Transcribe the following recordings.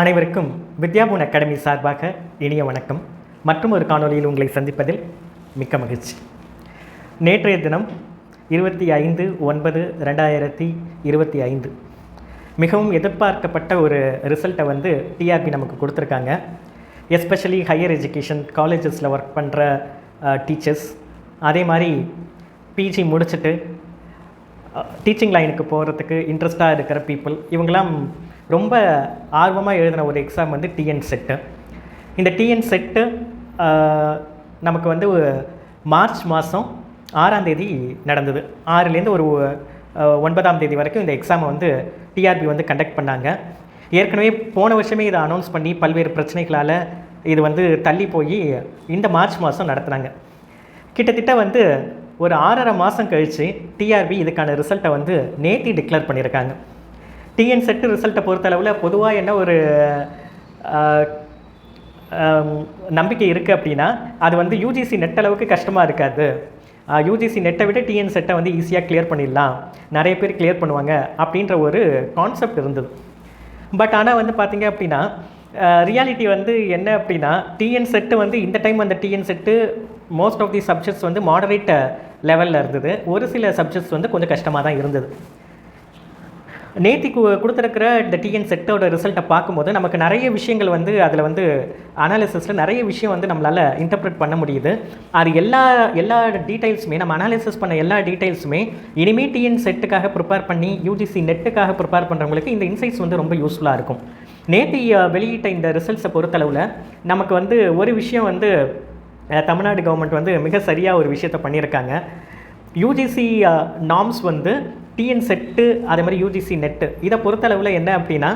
அனைவருக்கும் வித்யாபூன் அகாடமி சார்பாக இனிய வணக்கம். மற்றும் ஒரு காணொலியில் உங்களை சந்திப்பதில் மிக்க மகிழ்ச்சி. நேற்றைய தினம் இருபத்தி ஐந்து ஒன்பது ரெண்டாயிரத்தி இருபத்தி ஐந்து. மிகவும் எதிர்பார்க்கப்பட்ட ஒரு ரிசல்ட்டை வந்து டிஆர்பி நமக்கு கொடுத்துருக்காங்க. எஸ்பெஷலி ஹையர் எஜுகேஷன் காலேஜஸில் ஒர்க் பண்ணுற டீச்சர்ஸ் அதே மாதிரி பிஜி முடிச்சுட்டு டீச்சிங் லைனுக்கு போகிறதுக்கு இன்ட்ரெஸ்ட்டாக இருக்கிற பீப்புள் இவங்கெல்லாம் ரொம்ப ஆர்வமாக எழுதின ஒரு எக்ஸாம் வந்து டிஎன் செட்டு இந்த டிஎன் செட்டு நமக்கு வந்து மார்ச் மாதம் ஆறாம் தேதி நடந்தது. ஆறுலேருந்து ஒரு ஒன்பதாம் தேதி வரைக்கும் இந்த எக்ஸாமை வந்து டிஆர்பி வந்து கண்டக்ட் பண்ணாங்க. ஏற்கனவே போன வருஷமே இதை அனௌன்ஸ் பண்ணி பல்வேறு பிரச்சனைகளால் இது வந்து தள்ளி போய் இந்த மார்ச் மாதம் நடத்துனாங்க. கிட்டத்தட்ட வந்து ஒரு ஆறரை மாதம் கழித்து டிஆர்பி இதுக்கான ரிசல்ட்டை வந்து நேத்தி டிக்ளேர் பண்ணியிருக்காங்க டிஎன் செட்டு ரிசல்ட்டை பொறுத்தளவில் பொதுவாக என்ன ஒரு நம்பிக்கை இருக்குது அப்படின்னா அது வந்து யூஜிசி நெட் அளவுக்கு கஷ்டமாக இருக்காது. யூஜிசி நெட்டை விட டிஎன் செட்டை வந்து ஈஸியாக கிளியர் பண்ணிடலாம். நிறைய பேர் கிளியர் பண்ணுவாங்க அப்படின்ற ஒரு கான்செப்ட் இருந்தது. பட் ஆனால் வந்து பார்த்திங்க அப்படின்னா ரியாலிட்டி வந்து என்ன அப்படின்னா டிஎன் செட்டு வந்து இந்த டைம் அந்த TN SET most of the subjects வந்து மாடரேட் லெவலில் இருந்தது. ஒரு சில சப்ஜெக்ட்ஸ் வந்து கொஞ்சம் கஷ்டமாக தான் இருந்தது. நேத்தி கு- கொடுத்துருக்கிற இந்த டிஎன் செட்டோட ரிசல்ட்டை பார்க்கும்போது நமக்கு நிறைய விஷயங்கள் வந்து அதில் வந்து அனாலிசிஸில் நிறைய விஷயம் வந்து நம்மளால் இன்டர்பிரட் பண்ண முடியுது. அது எல்லா எல்லா டீட்டெயில்ஸுமே நம்ம அனாலிசிஸ் பண்ண எல்லா டீட்டெயில்ஸுமே இனிமேல் டிஎன் செட்டுக்காக ப்ரிப்பேர் பண்ணி யூஜிசி நெட்டுக்காக ப்ரிப்பேர் பண்ணுறவங்களுக்கு இந்த இன்சைட்ஸ் வந்து ரொம்ப யூஸ்ஃபுல்லாக இருக்கும். நேத்தி வெளியிட்ட இந்த ரிசல்ட்ஸை பொறுத்தளவில் நமக்கு வந்து ஒரு விஷயம் வந்து தமிழ்நாடு கவர்மெண்ட் வந்து மிக சரியாக ஒரு விஷயத்தை பண்ணியிருக்காங்க. யூஜிசி நார்ம்ஸ் வந்து டிஎன் செட்டு அதே மாதிரி யூஜிசி நெட்டு இதை பொறுத்தளவில் என்ன அப்படின்னா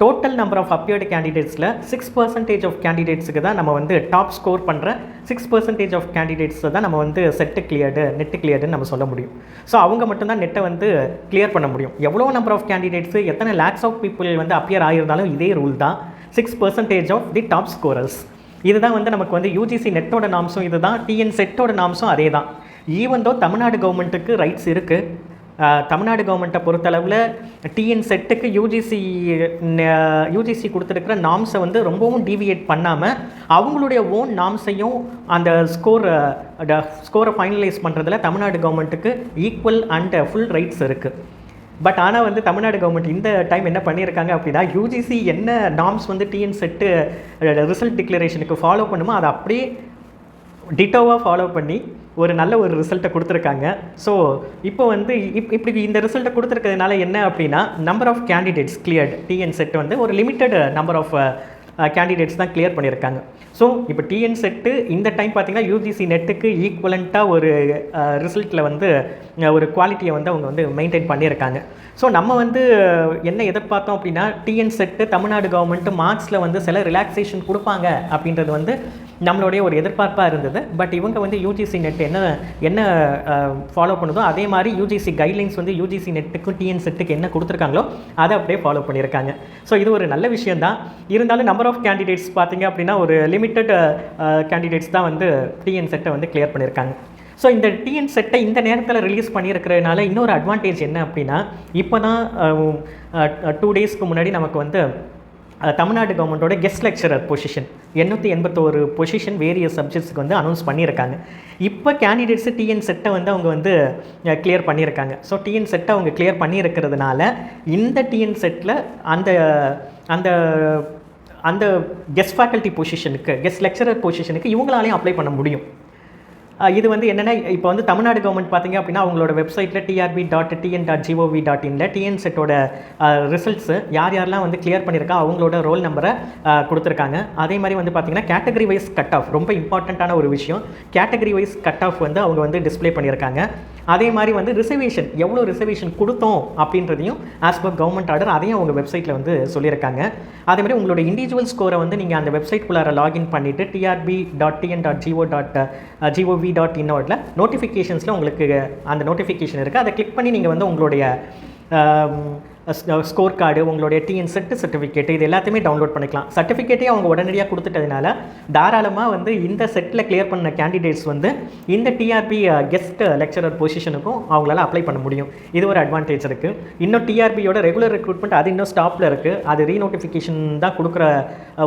டோட்டல் நம்பர் ஆஃப் அப்பியர்டு கேண்டிடேட்ஸில் சிக்ஸ் பர்சன்டேஜ் ஆஃப் கேண்டிடேட்ஸுக்கு தான் நம்ம வந்து டாப் ஸ்கோர் பண்ணுற சிக்ஸ் பர்சன்டேஜ் ஆஃப் கேண்டிடேட்ஸை தான் நம்ம வந்து செட்டு கிளியர்டு நெட்டு கிளியர்டுன்னு நம்ம சொல்ல முடியும். ஸோ அவங்க மட்டும்தான் நெட்டை வந்து கிளியர் பண்ண முடியும். எவ்வளோ நம்பர் ஆஃப் கேண்டிடேட்ஸு எத்தனை லேக்ஸ் ஆஃப் பீப்புள் வந்து அப்பியர் ஆகியிருந்தாலும் இதே ரூல் தான் six percentage of the top scorers இதுதான் வந்து நமக்கு வந்து யூஜிசி நெட்டோட நாம்ஸும் இதுதான் டிஎன் செட்டோட நாம்ஸும் அதே தான். ஈவன் தோ தமிழ்நாடு கவர்மெண்ட்டுக்கு ரைட்ஸ் இருக்குது தமிழ்நாடு கவர்மெண்ட்டை பொறுத்தளவில் டிஎன் செட்டுக்கு யூஜிசி யூஜிசி கொடுத்துருக்கிற நாம்ஸை வந்து ரொம்பவும் டீவியேட் பண்ணாமல் அவங்களுடைய ஓன் நாம்ஸையும் அந்த ஸ்கோர் ஸ்கோரை ஃபைனலைஸ் பண்ணுறதுல தமிழ்நாடு கவர்மெண்ட்டுக்கு ஈக்குவல் அண்ட் ஃபுல் ரைட்ஸ் இருக்குது பட் ஆனால் வந்து தமிழ்நாடு கவர்மெண்ட் இந்த டைம் என்ன பண்ணியிருக்காங்க அப்படின்னா யூஜிசி என்ன நாம்ஸ் வந்து டிஎன் செட்டு ரிசல்ட் டிக்ளரேஷனுக்கு ஃபாலோ பண்ணுமோ அதை அப்படியே டிட்டோவாக ஃபாலோ பண்ணி ஒரு நல்ல ஒரு ரிசல்ட்டை கொடுத்துருக்காங்க. ஸோ இப்போ வந்து இப் இப்படி இந்த ரிசல்ட்டை கொடுத்துருக்கிறதுனால என்ன அப்படின்னா number of candidates cleared TN SET வந்து ஒரு லிமிட்டட் நம்பர் ஆஃப் கேண்டிடேட்ஸ் தான் கிளியர் பண்ணியிருக்காங்க. ஸோ இப்போ டிஎன் செட்டு இந்த டைம் பார்த்தீங்கன்னா யூஜிசி நெட்டுக்கு ஈக்குவலண்ட்டாக ஒரு ரிசல்ட்டில் வந்து ஒரு குவாலிட்டியை வந்து அவங்க வந்து மெயின்டைன் பண்ணியிருக்காங்க. ஸோ நம்ம வந்து என்ன எதிர்பார்த்தோம் அப்படின்னா டிஎன் செட்டு தமிழ்நாடு கவர்மெண்ட்டு மார்க்ஸில் வந்து சில ரிலாக்ஸேஷன் கொடுப்பாங்க அப்படின்றது வந்து நம்மளுடைய ஒரு எதிர்பார்ப்பாக இருந்தது. பட் இவங்க வந்து யூஜிசி நெட் என்ன என்ன ஃபாலோ பண்ணுதோ அதே மாதிரி யூஜிசி கைட்லைன்ஸ் வந்து யூஜிசி நெட்டுக்கும் டிஎன் செட்டுக்கு என்ன கொடுத்துருக்காங்களோ அதை அப்படியே ஃபாலோ பண்ணியிருக்காங்க. ஸோ இது ஒரு நல்ல விஷயம் தான் இருந்தாலும் நம்பர் ஆஃப் கேண்டிடேட்ஸ் பார்த்தீங்க அப்படின்னா ஒரு லிமிட்டட் கேண்டிடேட்ஸ் தான் வந்து டிஎன் செட்டை வந்து கிளியர் பண்ணியிருக்காங்க. ஸோ இந்த டிஎன் செட்டை இந்த நேரத்தில் ரிலீஸ் பண்ணியிருக்கிறதுனால இன்னொரு அட்வான்டேஜ் என்ன அப்படின்னா இப்போ தான் டூ டேஸ்க்கு முன்னாடி நமக்கு வந்து தமிழ்நாடு கவர்மெண்ட்டோட கெஸ்ட் லெக்சரர் பொசிஷன் எண்ணூற்றி எண்பத்தோரு பொசிஷன் வேரியஸ் சப்ஜெக்ட்ஸ்க்கு வந்து அனௌன்ஸ் பண்ணியிருக்காங்க. இப்போ கேண்டிடேட்ஸு டிஎன் செட்டை வந்து அவங்க வந்து கிளியர் பண்ணியிருக்காங்க. ஸோ டிஎன் செட்டை அவங்க கிளியர் பண்ணியிருக்கிறதுனால இந்த டிஎன் செட்டில் அந்த அந்த அந்த கெஸ்ட் ஃபேக்கல்ட்டி பொசிஷனுக்கு கெஸ்ட் லெக்சரர் பொசிஷனுக்கு இவங்களாலையும் அப்ளை பண்ண முடியும். இது வந்து என்னென்னா இப்போ வந்து தமிழ்நாடு கவர்மெண்ட் பார்த்தீங்க அப்படின்னா அவங்களோட வெப்சைட்டில் TRB dot TN dot GOV dot இனில் TN செட்டோட ரிசல்ட்ஸு யார் யாரெல்லாம் வந்து கிளியர் பண்ணியிருக்கா அவங்களோட ரோல் நம்பரை கொடுத்துருக்காங்க. அதே மாதிரி வந்து பார்த்தீங்கன்னா கேட்டகரி வைஸ் கட் ஆஃப் ரொம்ப இம்பார்ட்டண்ட்டான ஒரு விஷயம். கேட்டகரி வைஸ் கட் ஆஃப் வந்து அவங்க வந்து டிஸ்ப்ளே பண்ணியிருக்காங்க. அதே மாதிரி வந்து ரிசர்வேஷன் எவ்வளோ ரிசர்வேஷன் கொடுத்தோம் அப்படின்றதையும் ஆஸ் பர் கவர்மெண்ட் ஆர்டர் அதையும் அவங்க வெப்சைட்டில் வந்து சொல்லியிருக்காங்க. அதே மாதிரி உங்களோட இண்டிவிஜுவல் ஸ்கோரை வந்து நீங்கள் அந்த வெப்சைட்குள்ளார லாகின் பண்ணிவிட்டு TRB dot TN dot GO dot GOV dot இன்னோட்டில் நோட்டிஃபிகேஷன்ஸில் உங்களுக்கு அந்த நோட்டிஃபிகேஷன் இருக்குது அதை கிளிக் பண்ணி நீங்கள் வந்து உங்களுடைய ஸ்கோர் கார்டு உங்களுடைய டிஎன் செட்டு சர்டிஃபிகேட் இது எல்லாத்தையுமே டவுன்லோட் பண்ணிக்கலாம். சர்டிஃபிகேட்டே அவங்க உடனடியாக கொடுத்துட்டதுனால தாராளமாக வந்து இந்த செட்டில் கிளியர் பண்ண கேண்டிடேட்ஸ் வந்து இந்த டிஆர்பி கெஸ்ட் லெக்சரர் பொசிஷனுக்கும் அவங்களால அப்ளை பண்ண முடியும். இது ஒரு அட்வான்டேஜ் இருக்குது இன்னும் டிஆர்பியோட ரெகுலர் ரெக்ரூட்மெண்ட் அது இன்னும் ஸ்டாப்பில் இருக்குது அது ரீநோட்டிஃபிகேஷன் தான் கொடுக்குற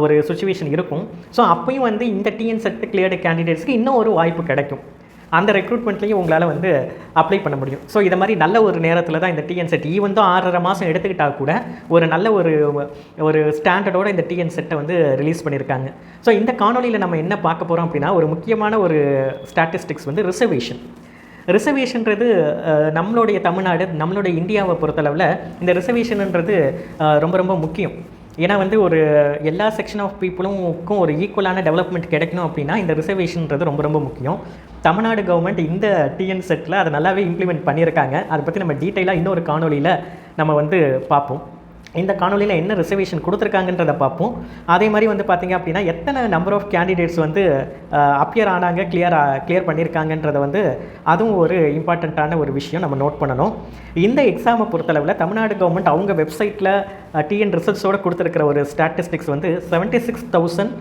ஒரு சுச்சுவேஷன் இருக்கும். ஸோ அப்பயும் வந்து இந்த டிஎன் செட்டு கிளியர்டு கேண்டிடேட்ஸ்க்கு இன்னும் ஒரு வாய்ப்பு கிடைக்கும். அந்த ரெக்ரூட்மெண்ட்லேயும் உங்களால் வந்து அப்ளை பண்ண முடியும். ஸோ இதை மாதிரி நல்ல ஒரு நேரத்தில் தான் இந்த டிஎன்செட் ஈவன் தான் ஆறரை மாதம் எடுத்துக்கிட்டால் கூட ஒரு நல்ல ஒரு ஒரு ஸ்டாண்டர்டோட இந்த டிஎன் செட்டை வந்து ரிலீஸ் பண்ணியிருக்காங்க ஸோ இந்த காணொலியில் நம்ம என்ன பார்க்க போகிறோம் அப்படின்னா ஒரு முக்கியமான ஒரு ஸ்டாட்டிஸ்டிக்ஸ் வந்து ரிசர்வேஷன் ரிசர்வேஷன்றது நம்மளுடைய தமிழ்நாடு நம்மளுடைய இந்தியாவை பொறுத்தளவில் இந்த ரிசர்வேஷன்ன்றது ரொம்ப ரொம்ப முக்கியம். ஏன்னா வந்து ஒரு எல்லா செக்ஷன் ஆஃப் பீப்புளுக்கும் ஒரு ஈக்குவலான டெவலப்மெண்ட் கிடைக்கணும் அப்படின்னா இந்த ரிசர்வேஷன்ன்றது ரொம்ப ரொம்ப முக்கியம். தமிழ்நாடு கவர்மெண்ட் இந்த டிஎன் செட்டில் அதை நல்லாவே இம்ப்ளிமெண்ட் பண்ணியிருக்காங்க. அதை பற்றி நம்ம டீட்டெயிலாக இன்னொரு காணொலியில் நம்ம வந்து பார்ப்போம். இந்த காணொலியில் என்ன ரிசர்வேஷன் கொடுத்துருக்காங்கன்றதை பார்ப்போம். அதே மாதிரி வந்து பார்த்தீங்க அப்படின்னா எத்தனை நம்பர் ஆஃப் கேண்டிடேட்ஸ் வந்து அப்பியர் ஆனாங்க கிளியர் கிளியர் பண்ணியிருக்காங்கன்றத வந்து அதுவும் ஒரு இம்பார்ட்டண்ட்டான ஒரு விஷயம் நம்ம நோட் பண்ணணும். இந்த எக்ஸாமை பொறுத்தளவில் தமிழ்நாடு கவர்மெண்ட் அவங்க வெப்சைட்டில் டிஎன் ரிசல்ட்ஸோடு கொடுத்துருக்கிற ஒரு ஸ்டாட்டிஸ்டிக்ஸ் வந்து seventy six thousand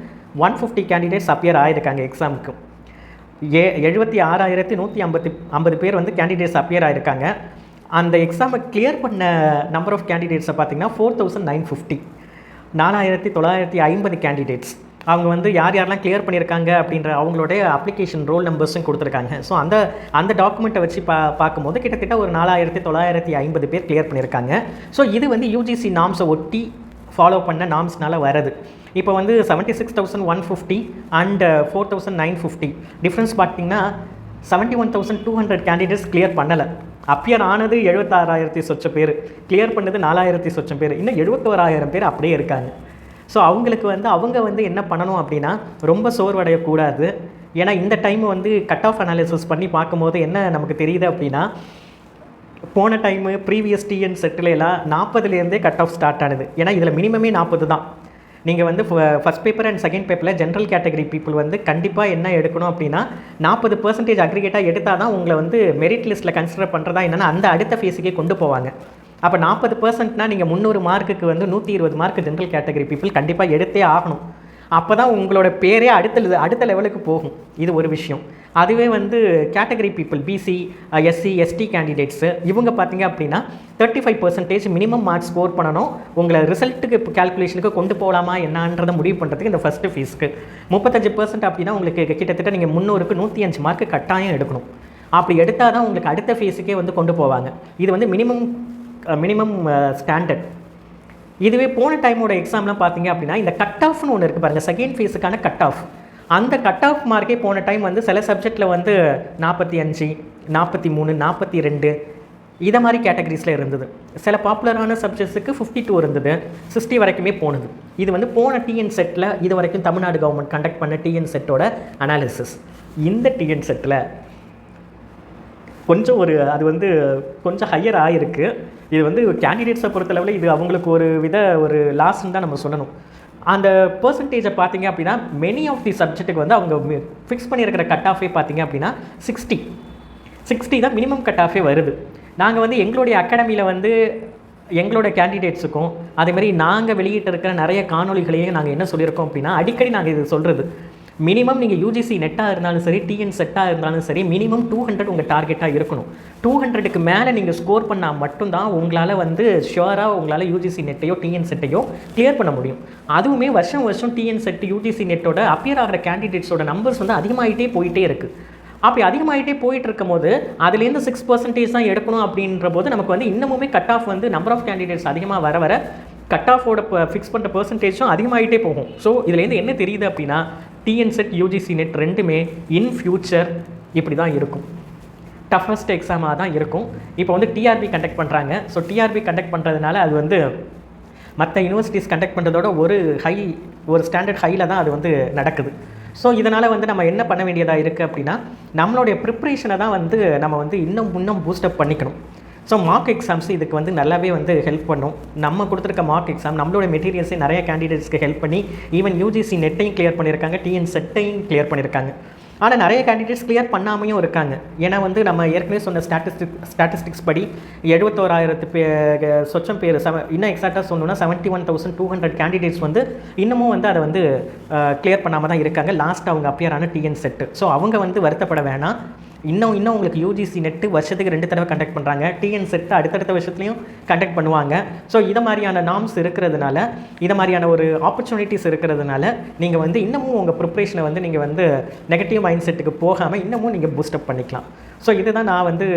one fifty candidates appear ஆகிருக்காங்க எக்ஸாமுக்கு ஏ எழுபத்தி ஆறாயிரத்தி நூற்றி ஐம்பத்தி ஐம்பது பேர் வந்து கேண்டிடேட்ஸ் அப்பியர் ஆயிருக்காங்க. அந்த எக்ஸாமை கிளியர் பண்ண நம்பர் ஆஃப் கேண்டிடேட்ஸை பார்த்தீங்கன்னா ஃபோர் தௌசண்ட் நைன் ஃபிஃப்டி நாலாயிரத்தி தொள்ளாயிரத்தி ஐம்பது கேண்டிடேட்ஸ் அவங்க வந்து யார் யாரெல்லாம் கிளியர் பண்ணியிருக்காங்க அப்படின்ற அவங்களுடைய அப்ளிகேஷன் ரோல் நம்பர்ஸும் கொடுத்துருக்காங்க. ஸோ அந்த அந்த டாக்குமெண்ட்டை வச்சு பா பார்க்கும்போது கிட்டத்தட்ட ஒரு நாலாயிரத்தி தொள்ளாயிரத்தி ஐம்பது பேர் கிளியர் பண்ணியிருக்காங்க. ஸோ இது வந்து யூஜிசி நாம்ஸை ஒட்டி ஃபாலோ பண்ண நாம்ஸ்னால் வரது. இப்போ வந்து seventy six thousand one fifty and four thousand nine fifty difference பார்த்தீங்கன்னா seventy one thousand two hundred candidates clear பண்ணலை. அப்பியர் ஆனது எழுபத்தாறாயிரத்தி சொச்ச பேர். கிளியர் பண்ணது நாலாயிரத்தி சொச்சம் பேர். இன்னும் எழுபத்தோராயிரம் பேர் அப்படியே இருக்காங்க. ஸோ அவங்களுக்கு வந்து அவங்க வந்து என்ன பண்ணணும் அப்படின்னா ரொம்ப சோர்வடையக்கூடாது. ஏன்னா இந்த டைம் வந்து கட் ஆஃப் அனாலிசிஸ் பண்ணி பார்க்கும்போது என்ன நமக்கு தெரியுது அப்படின்னா போன டைமு ப்ரீவியஸ் டிஎன் செட்டில் எல்லாம் நாற்பதுலேருந்தே கட் ஆஃப் ஸ்டார்ட் ஆனது. ஏன்னா இதில் மினிமமே நாற்பது தான். நீங்கள் வந்து ஃபஸ்ட் பேப்பர் அண்ட் செகண்ட் பேப்பரில் ஜென்ரல் கேட்டகரி பீப்புள் வந்து கண்டிப்பாக என்ன எடுக்கணும் அப்படின்னா நாற்பது பர்சன்டேஜ் அக்ரிகேட்டாக எடுத்தால் தான் உங்களை வந்து மெரிட் லிஸ்ட்டில் கன்சிடர் பண்ணுறதா என்னென்னா அந்த அடுத்த ஃபேஸுக்கே கொண்டு போவாங்க. அப்போ நாற்பது பர்சன்ட்னா நீங்கள் முந்நூறு மார்க்குக்கு வந்து நூற்றி இருபது மார்க் ஜென்ரல் கேட்டகரி பீப்புள் கண்டிப்பாக எடுத்தே ஆகணும். அப்போ தான் உங்களோட பேரே அடுத்த அடுத்த லெவலுக்கு போகும். இது ஒரு விஷயம். அதுவே வந்து category people BC SC ST candidates இவங்க பார்த்தீங்க அப்படின்னா thirty five percentage minimum mark score பண்ணணும். உங்களை ரிசல்ட்டுக்கு கேல்குலேஷனுக்கு கொண்டு போகலாமா என்னன்றதை முடிவு பண்ணுறதுக்கு இந்த ஃபஸ்ட்டு ஃபீஸ்க்கு முப்பத்தஞ்சு பர்சன்ட் அப்படின்னா உங்களுக்கு கிட்டத்தட்ட நீங்கள் முந்நூறுக்கு நூற்றி அஞ்சு மார்க்கு கட்டாயம் எடுக்கணும். அப்படி எடுத்தால் தான் உங்களுக்கு அடுத்த ஃபீஸுக்கே வந்து கொண்டு போவாங்க. இது வந்து மினிமம் மினிமம் ஸ்டாண்டர்ட் இதுவே போன டைமோட எக்ஸாம்லாம் பார்த்தீங்க அப்படின்னா இந்த கட் ஆஃப்னு ஒன்று இருக்குது பாருங்கள் செகண்ட் ஃபேஸுக்கான கட் ஆஃப் அந்த கட் ஆஃப் மார்க்கே போன டைம் வந்து சில சப்ஜெக்டில் வந்து நாற்பத்தி அஞ்சு நாற்பத்தி மூணு நாற்பத்தி ரெண்டு இதை மாதிரி கேட்டகரிஸில் இருந்தது. சில பாப்புலரான சப்ஜெக்ட்ஸுக்கு ஃபிஃப்டி டூ இருந்தது சிக்ஸ்டி வரைக்குமே போனது. இது வந்து போன டிஎன் செட்டில் இது வரைக்கும் தமிழ்நாடு கவர்மெண்ட் கண்டக்ட் பண்ண டிஎன் செட்டோட அனாலிசிஸ் இந்த டிஎன் செட்டில் கொஞ்சம் ஒரு அது வந்து கொஞ்சம் ஹையர் ஆகிருக்கு இது வந்து கேண்டிடேட்ஸை பொறுத்தளவில் இது அவங்களுக்கு ஒரு வித ஒரு லாஸ்ன்னு தான் நம்ம சொல்லணும். அந்த பர்சன்டேஜை பார்த்தீங்க அப்படின்னா மெனி ஆஃப் தி சப்ஜெக்ட்டுக்கு வந்து அவங்க ஃபிக்ஸ் பண்ணியிருக்கிற கட் ஆஃபே பார்த்தீங்க அப்படின்னா சிக்ஸ்டி சிக்ஸ்டி தான் மினிமம் கட் ஆஃபே வருது. நாங்கள் வந்து எங்களுடைய அகாடமியில் வந்து எங்களோட கேண்டிடேட்ஸுக்கும் அதே மாதிரி நாங்கள் வெளியிட்டிருக்கிற நிறைய காணொளிகளையும் நாங்கள் என்ன சொல்லியிருக்கோம் அப்படின்னா அடிக்கடி நாங்கள் இது சொல்கிறது மினிமம் நீங்கள் யூஜிசி நெட்டாக இருந்தாலும் சரி டிஎன் செட்டாக இருந்தாலும் சரி மினிமம் டூ ஹண்ட்ரட் உங்கள் டார்கெட்டாக இருக்கணும். டூ ஹண்ட்ரடுக்கு மேலே நீங்கள் ஸ்கோர் பண்ணால் மட்டும்தான் உங்களால் வந்து ஷுவராக உங்களால் யூஜிசி நெட்டையோ டிஎன் செட்டையோ கிளியர் பண்ண முடியும். அதுவுமே வருஷம் வருஷம் டிஎன் செட் யூஜிசி நெட்டோட அப்பியர் ஆகிற கேண்டிடேட்ஸோட நம்பர்ஸ் வந்து அதிகமாகிட்டே போயிட்டே இருக்குது அப்படி அதிகமாகிட்டே போயிட்டு இருக்கும்போது அதுலேருந்து சிக்ஸ் பர்சன்டேஜ் தான் எடுக்கணும் அப்படின்ற போது நமக்கு வந்து இன்னமுமே கட் ஆஃப் வந்து நம்பர் ஆஃப் கேண்டிடேட்ஸ் அதிகமாக வர வர கட் ஆஃபோட ஃபிக்ஸ் பண்ணுற பர்சன்டேஜும் அதிகமாகிட்டே போகும். ஸோ இதுலேருந்து என்ன தெரியுது அப்படின்னா டிஎன்செட் யூஜிசி நெட் ரெண்டுமே இன் ஃபியூச்சர் இப்படி தான் இருக்கும். டஃபஸ்ட் எக்ஸாமாக தான் இருக்கும். இப்போ வந்து டிஆர்பி கண்டக்ட் பண்ணுறாங்க ஸோ டிஆர்பி கண்டக்ட் பண்ணுறதுனால அது வந்து மற்ற யூனிவர்சிட்டிஸ் கண்டக்ட் பண்ணுறதோட ஒரு ஹை ஒரு ஸ்டாண்டர்ட் ஹையில் தான் அது வந்து நடக்குது. ஸோ இதனால் வந்து நம்ம என்ன பண்ண வேண்டியதாக இருக்குது அப்படின்னா நம்மளுடைய ப்ரிப்ரேஷனை தான் வந்து நம்ம வந்து இன்னும் இன்னும் பூஸ்டப் பண்ணிக்கணும். ஸோ மார்க் எக்ஸாம்ஸ் இதுக்கு வந்து நல்லாவே வந்து ஹெல்ப் பண்ணும். நம்ம கொடுத்துருக்க மார்க் எக்ஸாம் நம்மளோட மெட்டீரியல்ஸை நிறைய கேண்டிடேட்ஸ்க்கு ஹெல்ப் பண்ணி ஈவன் யூஜிசி நெட்டையும் கிளியர் பண்ணியிருக்காங்க டிஎன் செட்டையும் கிளியர் பண்ணியிருக்காங்க ஆனால் நிறைய கேண்டிடேட்ஸ் கிளியர் பண்ணாமையும் இருக்காங்க. ஏன்னா வந்து நம்ம ஏற்கனவே சொன்ன ஸ்டாட்டிஸ்டிக் ஸ்டாட்டிஸ்டிக்ஸ் படி எழுபத்தோராயிரத்து பே சொச்சம் பேர் செவ இன்னும் எக்ஸாக்டாக சொல்லணும்னா seventy one thousand two hundred candidates வந்து இன்னமும் வந்து அதை வந்து கிளியர் பண்ணாமல் தான் இருக்காங்க. லாஸ்ட் அவங்க அப்பியரான டிஎன் செட்டு ஸோ அவங்க வந்து வருத்தப்பட வேணாம். இன்னும் இன்னும் உங்களுக்கு யூஜிசி நெட்டு வருஷத்துக்கு ரெண்டு தடவை கண்டக்ட் பண்ணுறாங்க டிஎன் செட்டு அடுத்தடுத்த வருஷத்துலையும் கண்டக்ட் பண்ணுவாங்க. ஸோ இதை மாதிரியான நாம்ஸ் இருக்கிறதுனால இதை மாதிரியான ஒரு ஆப்பர்ச்சுனிட்டிஸ் இருக்கிறதுனால நீங்கள் வந்து இன்னமும் உங்கள் ப்ரிப்ரேஷனை வந்து நீங்கள் வந்து நெகட்டிவ் மைண்ட் செட்டுக்கு போகாமல் இன்னமும் நீங்கள் பூஸ்டப் பண்ணிக்கலாம். ஸோ இதுதான் நான் வந்து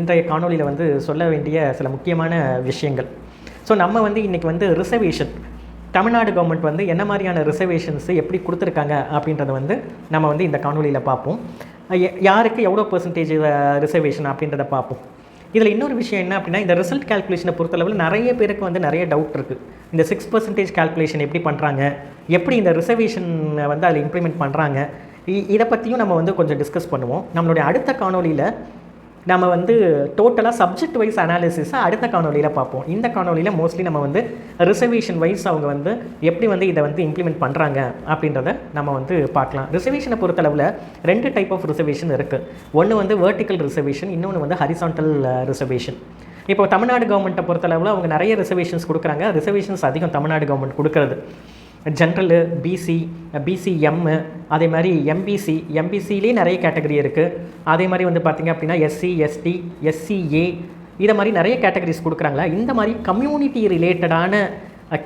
இன்றைய காணொலியில் வந்து சொல்ல வேண்டிய சில முக்கியமான விஷயங்கள். ஸோ நம்ம வந்து இன்றைக்கி வந்து ரிசர்வேஷன் தமிழ்நாடு கவர்மெண்ட் வந்து என்ன மாதிரியான ரிசர்வேஷன்ஸ் எப்படி கொடுத்துருக்காங்க அப்படின்றத வந்து நம்ம வந்து இந்த காணொலியில் பார்ப்போம். யாருக்கு எவ்வளோ பர்சன்டேஜ் ரிசர்வேஷன் அப்படின்றத பார்ப்போம். இதில் இன்னொரு விஷயம் என்ன அப்படின்னா இந்த ரிசல்ட் கால்குலேஷனை பொறுத்தளவில் நிறைய பேருக்கு வந்து நிறைய டவுட் இருக்குது இந்த சிக்ஸ் பர்சன்டேஜ் கால்குலேஷன் எப்படி பண்ணுறாங்க எப்படி இந்த ரிசர்வேஷன் வந்து அதில் இம்ப்ளிமெண்ட் பண்ணுறாங்க இதை பற்றியும் நம்ம வந்து கொஞ்சம் டிஸ்கஸ் பண்ணுவோம். நம்மளுடைய அடுத்த காணொளியில் நம்ம வந்து டோட்டலாக சப்ஜெக்ட் வைஸ் அனாலிசிஸை அடுத்த காணொலியில் பார்ப்போம். இந்த காணொலியில் மோஸ்ட்லி நம்ம வந்து ரிசர்வேஷன் வைஸ் அவங்க வந்து எப்படி வந்து இதை வந்து இம்ப்ளிமெண்ட் பண்ணுறாங்க அப்படின்றத நம்ம வந்து பார்க்கலாம். ரிசர்வேஷனை பொறுத்தளவில் ரெண்டு டைப் ஆஃப் ரிசர்வேஷன் இருக்குது ஒன்று வந்து வெர்டிக்கல் ரிசர்வேஷன் இன்னொன்று வந்து ஹரிசாண்டல் ரிசர்வேஷன் இப்போ தமிழ்நாடு கவர்மெண்ட்டை பொறுத்தளவில் அவங்க நிறைய ரிசர்வேஷன்ஸ் கொடுக்குறாங்க. ரிசர்வேஷன்ஸ் அதிகம் தமிழ்நாடு கவர்மெண்ட் கொடுக்குறது. ஜென்ரலு பிசி பிசிஎம்மு அதே மாதிரி எம்பிசி எம்பிசிலேயே நிறைய கேட்டகரி இருக்குது அதே மாதிரி வந்து பார்த்திங்க அப்படின்னா எஸ்சி எஸ்டி எஸ்சிஏ இதை மாதிரி நிறைய கேட்டகரிஸ் கொடுக்குறாங்களா? இந்த மாதிரி கம்யூனிட்டி ரிலேட்டடான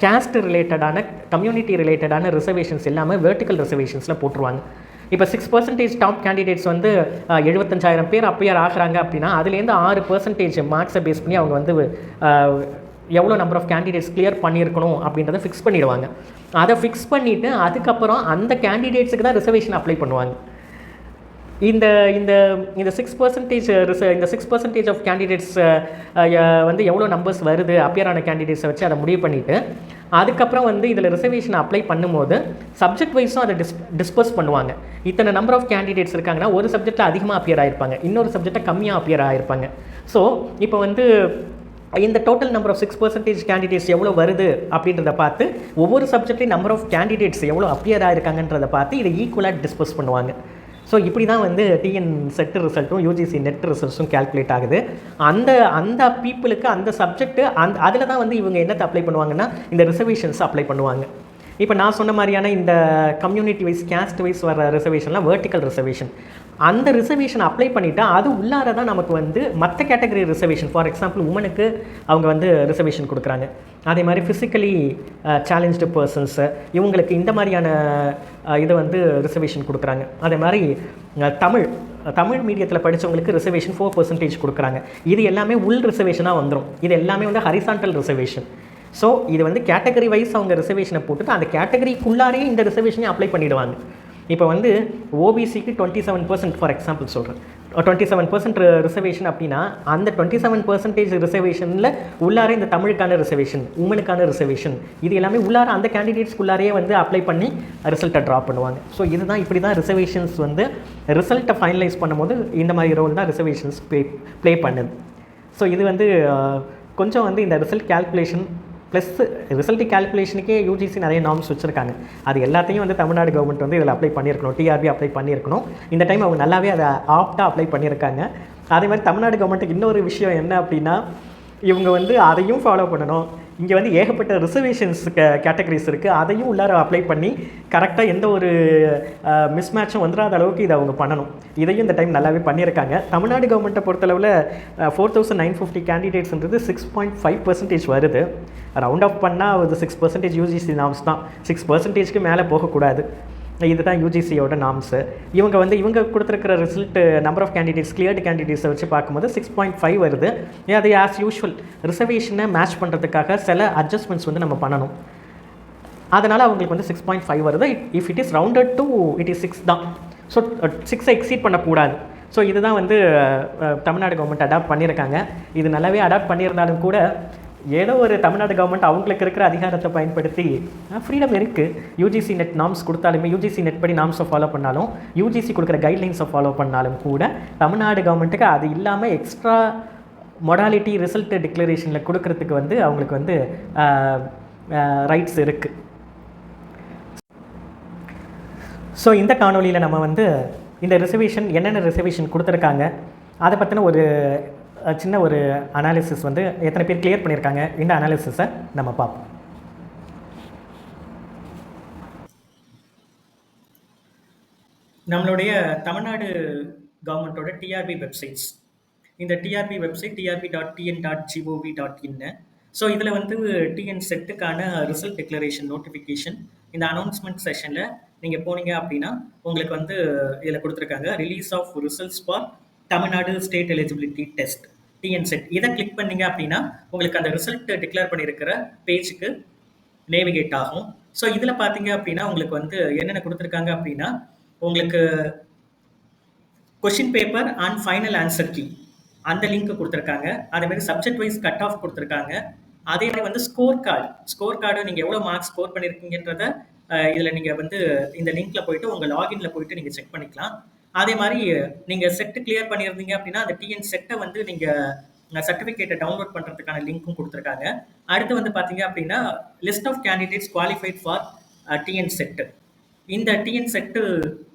கேஸ்ட் ரிலேட்டடான கம்யூனிட்டி ரிலேட்டடான ரிசர்வேஷன்ஸ் இல்லாமல் வெர்டிக்கல் ரிசர்வேஷன்ஸில் போட்டுருவாங்க. இப்போ சிக்ஸ் பர்சன்டேஜ் டாப் கேண்டிடேட்ஸ் வந்து எழுபத்தஞ்சாயிரம் பேர் அப்பையார் ஆகிறாங்க அப்படின்னா அதுலேருந்து ஆறு பர்சன்டேஜ் மார்க்ஸை பேஸ் பண்ணி அவங்க வந்து எவ்வளோ நம்பர் ஆஃப் கேண்டிடேட்ஸ் கிளியர் பண்ணியிருக்கணும் அப்படின்றத ஃபிக்ஸ் பண்ணிடுவாங்க. அதை ஃபிக்ஸ் பண்ணிவிட்டு அதுக்கப்புறம் அந்த கேண்டிடேட்ஸுக்கு தான் ரிசர்வேஷன் அப்ளை பண்ணுவாங்க. இந்த இந்த இந்த சிக்ஸ் பர்சன்டேஜ் ரிச இந்த சிக்ஸ் பர்சன்டேஜ் ஆஃப் கேண்டிடேட்ஸ் வந்து எவ்வளோ நம்பர்ஸ் வருது அப்பியரான ஆன கேண்டிடேட்ஸை வச்சு அதை முடிவு பண்ணிவிட்டு அதுக்கப்புறம் வந்து இதில் ரிசர்வேஷன் அப்ளை பண்ணும்போது சப்ஜெக்ட் வைஸும் அதை டிஸ் டிஸ்பர்ஸ் பண்ணுவாங்க. இத்தனை நம்பர் ஆஃப் கேண்டிடேட்ஸ் இருக்காங்கன்னா ஒரு சப்ஜெக்ட்டில் அதிகமாக அப்பியர் ஆகிருப்பாங்க இன்னொரு சப்ஜெக்ட்டில் கம்மியாக அப்பியர் ஆகிருப்பாங்க ஸோ இப்போ வந்து இந்த total number of six percentage candidates எவ்வளோ வருது அப்படின்றத பார்த்து ஒவ்வொரு சப்ஜெக்ட்லையும் நம்பர் ஆஃப் கேண்டிடேட்ஸ் எவ்வளோ அப்பியர் ஆயிருக்காங்கன்றத பார்த்து இதை ஈக்குவலாக டிஸ்பஸ் பண்ணுவாங்க. ஸோ இப்படி தான் வந்து டிஎன் செட்டு ரிசல்ட்டும் யூஜிசி நெட் ரிசல்ட்ஸும் கால்குலேட் ஆகுது. அந்த அந்த பீப்புளுக்கு அந்த சப்ஜெக்ட்டு அந்த அதில் தான் வந்து இவங்க என்னத்தை அப்ளை பண்ணுவாங்கன்னா இந்த ரிசர்வேஷன்ஸ் அப்ளை பண்ணுவாங்க. இப்போ நான் சொன்ன மாதிரியான இந்த கம்யூனிட்டி வைஸ் கேஸ்ட் வைஸ் வர ரிசர்வேஷன்லாம் வெர்டிக்கல் ரிசர்வேஷன் அந்த ரிசர்வேஷன் அப்ளை பண்ணிட்டால் அது உள்ளார தான் நமக்கு வந்து மற்ற கேட்டகரி ரிசர்வேஷன் ஃபார் எக்ஸாம்பிள் உமனுக்கு அவங்க வந்து ரிசர்வேஷன் கொடுக்குறாங்க. அதே மாதிரி ஃபிசிக்கலி சேலஞ்சு பர்சன்ஸு இவங்களுக்கு இந்த மாதிரியான uh, இதை இது வந்து ரிசர்வேஷன் கொடுக்குறாங்க. அதே மாதிரி uh, தமிழ் uh, தமிழ் மீடியத்தில் படித்தவங்களுக்கு ரிசர்வேஷன் ஃபோர் பர்சன்டேஜ் கொடுக்குறாங்க. இது எல்லாமே உள் ரிசர்வேஷனாக வந்துடும் இது எல்லாமே வந்து ஹரிசாண்டல் ரிசர்வேஷன் ஸோ இது வந்து கேட்டகரி வைஸ் அவங்க ரிசர்வேஷனை போட்டுட்டு அந்த கேட்டகரிக்குள்ளாரே இந்த ரிசர்வேஷனையும் அப்ளை பண்ணிவிடுவாங்க இப்போ வந்து ஓபிசிக்கு twenty seven percent for example சொல்கிறேன் டுவெண்ட்டி செவன் பர்சன்ட் ரிசர்வேஷன் அப்படின்னா அந்த டுவெண்ட்டி செவன் பர்சன்டேஜ் ரிசர்வேஷனில் உள்ளார இந்த தமிழுக்கான ரிசர்வேஷன் உமனுக்கான ரிசர்வேஷன் இது எல்லாமே உள்ளார அந்த கேண்டிடேட்ஸ்க்குள்ளாரையே வந்து அப்ளை பண்ணி ரிசல்ட்டை ட்ரா பண்ணுவாங்க. ஸோ இதுதான் இப்படி தான் ரிசர்வேஷன்ஸ் வந்து ரிசல்ட்டை ஃபைனலைஸ் பண்ணும்போது இந்த மாதிரி ரோல் தான் ரிசர்வேஷன்ஸ் ப்ளே ப்ளே பண்ணுது. ஸோ இது வந்து கொஞ்சம் வந்து இந்த ரிசல்ட் கேல்குலேஷன் ப்ளஸ் ரிசல்ட் கேல்குலேஷனுக்கே யூஜிசி நிறைய நார்ம்ஸ் வச்சுருக்காங்க. அது எல்லாத்தையும் வந்து தமிழ்நாடு கவர்மெண்ட் வந்து இதில் அப்ளை பண்ணியிருக்கணும். டிஆர்பி அப்ளை பண்ணியிருக்கணும். இந்த டைம் அவங்க நல்லாவே அதை ஆப்டாக அப்ளை பண்ணியிருக்காங்க. அதே மாதிரி தமிழ்நாடு கவர்மெண்ட்டுக்கு இன்னொரு விஷயம் என்ன அப்படின்னா இவங்க வந்து அதையும் ஃபாலோ பண்ணணும். இங்கே வந்து ஏகப்பட்ட ரிசர்வேஷன்ஸ் கேட்டகரிஸ் இருக்குது அதையும் உள்ளார அப்ளை பண்ணி கரெக்டாக எந்த ஒரு மிஸ்மேட்சும் வந்துடாத அளவுக்கு இதை அவங்க பண்ணணும். இதையும் இந்த டைம் நல்லாவே பண்ணியிருக்காங்க. தமிழ்நாடு கவர்மெண்ட்டை பொறுத்தளவில் ஃபோர் தௌசண்ட் நைன் ஃபிஃப்டி கேண்டிடேட்ஸ்ன்றது சிக்ஸ் பாயிண்ட் ஃபைவ் பர்சன்டேஜ் வருது. ரவுண்ட் ஆஃப் பண்ணால் அது சிக்ஸ் பர்சன்டேஜ் யூஜிசி நாம்ஸ் தான். சிக்ஸ் பர்சன்டேஜ்க்கு மேலே போகக்கூடாது. இதுதான் யூஜிசியோட நாம்ஸு இவங்க வந்து இவங்க கொடுத்துருக்கிற result number of candidates cleared கேண்டிடேட்ஸை வச்சு பார்க்கும்போது சிக்ஸ் பாயிண்ட் ஃபைவ் வருது. அது ஆஸ் யூஷுவல் ரிசர்வேஷனை மேட்ச் பண்ணுறதுக்காக சில அட்ஜஸ்ட்மெண்ட்ஸ் வந்து நம்ம பண்ணணும். அதனால் அவங்களுக்கு வந்து சிக்ஸ் பாயிண்ட் ஃபைவ் வருது. If it is rounded to it is six தான். ஸோ சிக்ஸை எக்ஸீட் பண்ணக்கூடாது. ஸோ இதுதான் வந்து தமிழ்நாடு கவர்மெண்ட் அடாப்ட் பண்ணியிருக்காங்க. இது நல்லாவே அடாப்ட் பண்ணியிருந்தாலும் கூட ஏதோ ஒரு தமிழ்நாடு கவர்மெண்ட் அவங்களுக்கு இருக்கிற அதிகாரத்தை பயன்படுத்தி ஃப்ரீடம் இருக்குது யூஜிசி நெட் நாம்ஸ் கொடுத்தாலுமே யூஜிசி நெட் படி நாம்ஸை ஃபாலோ பண்ணாலும் யூஜிசி கொடுக்குற கைட்லைன்ஸை ஃபாலோ பண்ணாலும் கூட தமிழ்நாடு கவர்மெண்ட்டுக்கு அது இல்லாமல் எக்ஸ்ட்ரா மொடாலிட்டி ரிசல்ட் டிக்ளரேஷனில் கொடுக்கறதுக்கு வந்து அவங்களுக்கு வந்து ரைட்ஸ் இருக்குது ஸோ இந்த காணொளியில் நம்ம வந்து இந்த ரிசர்வேஷன் என்னென்ன ரிசர்வேஷன் கொடுத்துருக்காங்க அதை பற்றின ஒரு சின்ன ஒரு அனாலிசிஸ் வந்து எத்தனை பேர் கிளியர் பண்ணியிருக்காங்க இந்த அனாலிசிஸை நம்ம பார்ப்போம். நம்மளுடைய தமிழ்நாடு கவர்மெண்ட்டோட டிஆர்பி வெப்சைட்ஸ் இந்த TRB website TRB dot TN dot GOV dot in so இதில் வந்து டிஎன் செட்டுக்கான ரிசல்ட் டிக்ளரேஷன் நோட்டிஃபிகேஷன் இந்த அனௌன்ஸ்மெண்ட் செஷனில் நீங்கள் போனீங்க அப்படின்னா உங்களுக்கு வந்து இதில் கொடுத்துருக்காங்க release of results for Tamil Nadu state eligibility test TN SET இதை கிளிக் பண்ணீங்க அப்படின்னா உங்களுக்கு அந்த ரிசல்ட் டிக்ளேர் பண்ணியிருக்கிற பேஜுக்கு நேவிகேட் ஆகும். ஸோ இதில் பார்த்தீங்க அப்படின்னா உங்களுக்கு வந்து என்னென்ன கொடுத்துருக்காங்க அப்படின்னா உங்களுக்கு question paper and final answer key அந்த லிங்க் கொடுத்துருக்காங்க. அதேமாரி சப்ஜெக்ட் வைஸ் கட் ஆஃப் கொடுத்துருக்காங்க. அதே மாதிரி வந்து ஸ்கோர் கார்டு ஸ்கோர் கார்டு நீங்கள் எவ்வளோ மார்க்ஸ் ஸ்கோர் பண்ணியிருக்கீங்கன்றத இதில் நீங்கள் வந்து இந்த லிங்க்கில் போயிட்டு உங்கள் லாகின்ல போயிட்டு நீங்கள் செக் பண்ணிக்கலாம். அதே மாதிரி நீங்கள் செட்டு கிளியர் பண்ணியிருந்தீங்க அப்படின்னா அந்த டிஎன் செட்டை வந்து நீங்கள் சர்டிஃபிகேட்டை டவுன்லோட் பண்ணுறதுக்கான லிங்க்கும் கொடுத்துருக்காங்க. அடுத்து வந்து பார்த்தீங்க அப்படின்னா list of candidates qualified for TN SET இந்த TN SET